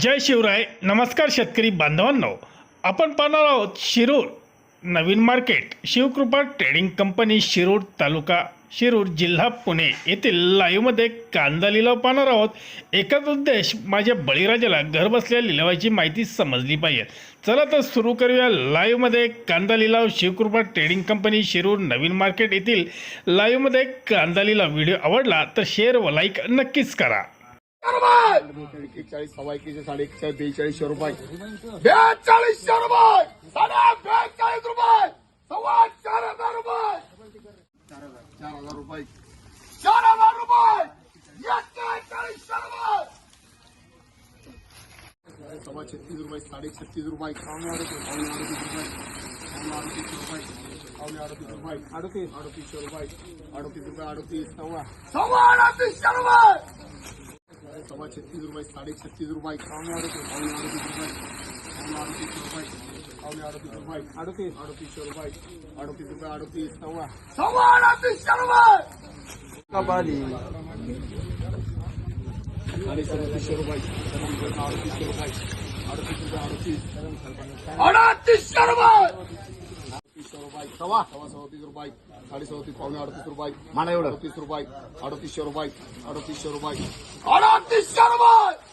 जय शिवराय. नमस्कार शेतकरी बांधवांनो. आपण पाहणार आहोत शिरूर नवीन market. Shivkrupa trading company Shirur taluka Shirur जिल्हा पुणे येथील लाईव्हमध्ये कांदा लिलाव पाहणार आहोत. एकच उद्देश माझ्या बळीराजाला घरबसल्या लिलावाची माहिती समजली पाहिजे. चला तर सुरू करूया लाईव्हमध्ये कांदा लिलाव शिवकृपा ट्रेडिंग कंपनी शिरूर नवीन मार्केट येथील लाईव्हमध्ये कांदा लिलाव व्हिडिओ आवडला तर शेअर व लाईक नक्कीच करा. एक्केचाळीस सव्वा एकशे साडे एकशे बेचाळीसशे रुपये। बेचाळीसशे रुपये। साडे बेचाळीस रुपये। सव्वा चार हज़ार रुपये। चार हज़ार रुपये। चार हज़ार रुपये। एक्केचाळीसशे रुपये। सव्वा छत्तीस रुपये साडे छत्तीस रुपये। पावणे अडतीस अडतीस रुपये। पावणे अडतीस रुपये। पावणे अडतीस रुपये। अडतीस। अडतीसशे रुपये। अडतीस रुपये अडतीस सव्वा सव्वा अडतीसशे रुपये। छत्तीस रुपये साडे छत्तीस रुपये अडतीस पावणे अडतीस रुपये पावणे अडतीस रुपये पावणे अडतीस रुपये अडतीस अडतीसशे रुपये अडतीस रुपये अडतीस सव्वा सव्वा अडतीसशे रुपये कपाली साडे सदतीसशे रुपये अडतीसशे रुपये अडतीस रुपये अडतीस अडतीसशे रुपये रुपये सव्वा सव्वा सदतीस रुपये साडे सदतीस पावणे अडतीस रुपये मला एवढं. अडतीस रुपये अडतीसशे रुपये अडतीसशे रुपये अडतीसशे रुपये.